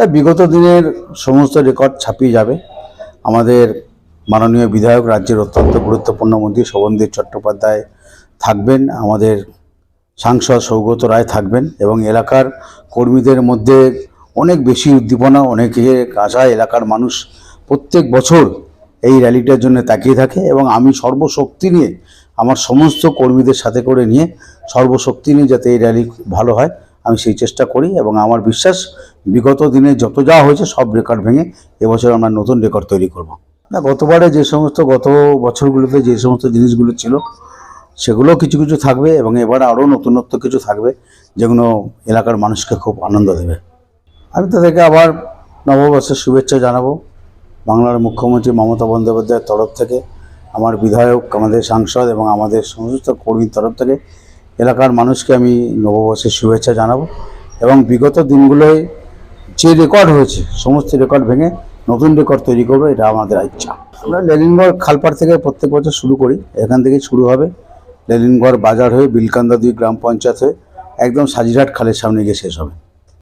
তা বিগত দিনের সমস্ত রেকর্ড ছাপিয়ে যাবে। আমাদের মাননীয় বিধায়ক রাজ্যের অত্যন্ত গুরুত্বপূর্ণ মন্ত্রী শোভনদেব চট্টোপাধ্যায় থাকবেন, আমাদের সাংসদ সৌগত রায় থাকবেন এবং এলাকার কর্মীদের মধ্যে অনেক বেশি উদ্দীপনা, অনেকে আশা, এলাকার মানুষ প্রত্যেক বছর এই র্যালিটার জন্য তাকিয়ে থাকে এবং আমি সর্বশক্তি নিয়ে, আমার সমস্ত কর্মীদের সাথে করে নিয়ে সর্বশক্তি নিয়ে যাতে এই র্যালি ভালো হয়। আমি সেই চেষ্টা করি এবং আমার বিশ্বাস, বিগত দিনে যত যা হয়েছে সব রেকর্ড ভেঙে এবছর আমরা নতুন রেকর্ড তৈরি করব। না, গতবারে যে সমস্ত, গত বছরগুলোতে যে সমস্ত জিনিসগুলো ছিল সেগুলো কিছু কিছু থাকবে এবং এবার আরও নতুনত্ব কিছু থাকবে, যেগুলো এলাকার মানুষকে খুব আনন্দ দেবে। আমি তাদেরকে আবার নববর্ষের শুভেচ্ছা জানাব। বাংলার মুখ্যমন্ত্রী মমতা বন্দ্যোপাধ্যায়ের তরফ থেকে, আমার বিধায়ক, আমাদের সাংসদ এবং আমাদের সমস্ত কর্মীর তরফ থেকে এলাকার মানুষকে আমি নববর্ষের শুভেচ্ছা জানাব এবং বিগত দিনগুলোয় যে রেকর্ড হয়েছে, সমস্ত রেকর্ড ভেঙে নতুন রেকর্ড তৈরি করবে, এটা আমাদের ইচ্ছা। আমরা লেলিনগড় খালপাড় থেকে প্রত্যেক বছর শুরু করি, এখান থেকে শুরু হবে। লেলিনগড় বাজার হয়ে বিলকান্দা দুই গ্রাম পঞ্চায়েত হয়ে একদম সাজিরহাট খালের সামনে গিয়ে শেষ হবে।